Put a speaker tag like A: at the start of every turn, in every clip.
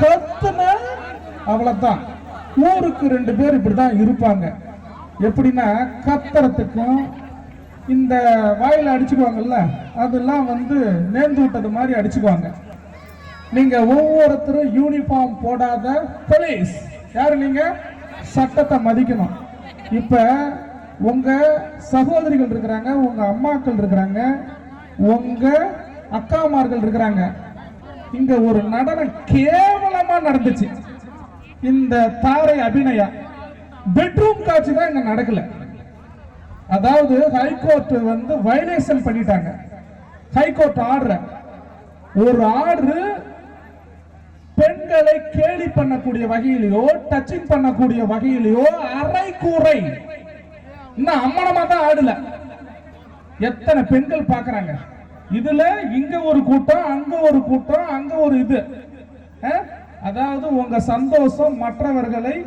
A: கத்துன அவ்வளவுதான். ஊருக்கு ரெண்டு பேர் இப்படிதான் இருப்பாங்க. எப்படின்னா கத்துறதுக்கும் இந்த வாயில அடிச்சுக்குவாங்கல்ல அதெல்லாம் வந்து நேர்ந்து விட்டது மாதிரி அடிச்சுக்குவாங்க. நீங்க ஒவ்வொருத்தரும் யூனிஃபார்ம் போடாத போலீஸ் யாரு நீங்க? சட்டத்தை மதிக்கணும். இப்ப உங்க சகோதரிகள் இருக்கிறாங்க உங்க அம்மாக்கள் இருக்கிறாங்க உங்க அக்காமார்கள் இருக்கிறாங்க. இங்க ஒரு நடனம் கேவலமா நடந்துச்சு. இந்த தாரை அபிநயா. பெட்ரூம் காட்சி தான் இங்க நடக்கல. அதாவது ஹைகோர்ட் வந்து வயலேஷன் பண்ணிட்டாங்க. ஹைகோர்ட் ஆர்டர் ஒரு ஆர்டர் பெண்களை கேலி பண்ணக்கூடிய வகையிலையோ டச்சிங் பண்ணக்கூடிய வகையிலையோ அரை கூரை இன்னும் அம்மனமா தான் ஆடல. எத்தனை பெண்கள் பாக்குறாங்க இதுல இங்க ஒரு கூட்டம் அங்க ஒரு கூட்டம் அங்க ஒரு இது. அதாவது உங்க சந்தோஷம் மற்றவர்களை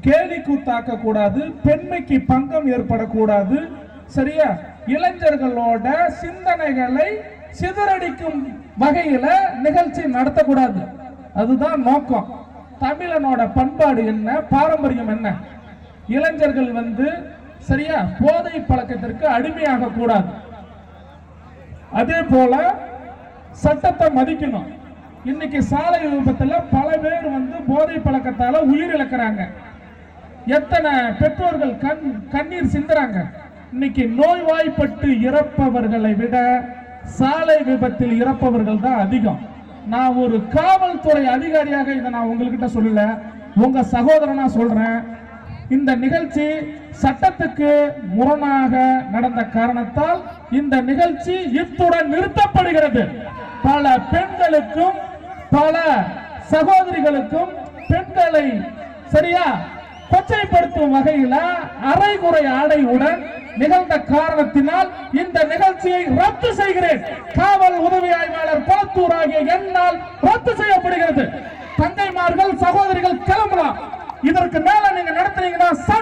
A: கேலி கூத்தாக்க கூடாது பெண்மைக்கு பங்கம் ஏற்படக்கூடாது சரியா? இளைஞர்களோட சிந்தனைகளை சிதறடிக்கும் வகையில நிகழ்ச்சி நடத்தக்கூடாது. அதுதான் நோக்கம். தமிழனோட பண்பாடு என்ன? பாரம்பரியம் என்ன? இளைஞர்கள் வந்து சரியா போதை பழக்கத்திற்கு அடிமையாக கூடாது. அதே போல சட்டத்தை மதிக்கணும். இன்னைக்கு சாலை விபத்தில் பல பேர் வந்து போதை பழக்கத்தால் உயிர் இழக்கிறாங்க. எத்தனை பெற்றோர்கள் கண் கண்ணீர் சிந்துறாங்க. இன்னைக்கு நோய்வாய்ப்பட்டு இறப்பவர்களை விட சாலை விபத்தில் இறப்பவர்கள் தான் அதிகம். நான் ஒரு காவல்துறை அதிகாரியாக இதை நான் உங்ககிட்ட சொல்லல. உங்க சகோதரனா சொல்றேன். இந்த நிகழ்ச்சி சட்டத்துக்கு முரணாக நடந்த காரணத்தால் இந்த நிகழ்ச்சி இத்துடன் நிறுத்தப்படுகிறது. பல பெண்களுக்கும் பல சகோதரிகளுக்கும் பெண்களை சரியா கொச்சைப்படுத்தும் வகையில அரைகுறை ஆடையுடன் நிகழ்ந்த காரணத்தினால் இந்த நிகழ்ச்சியை ரத்து செய்கிறேன். காவல் உதவி ஆய்வாளர் குளத்தூர் ஆகிய என்னால் ரத்து செய்யப்படுகிறது. தங்கைமார்கள் மேல் desgraçado.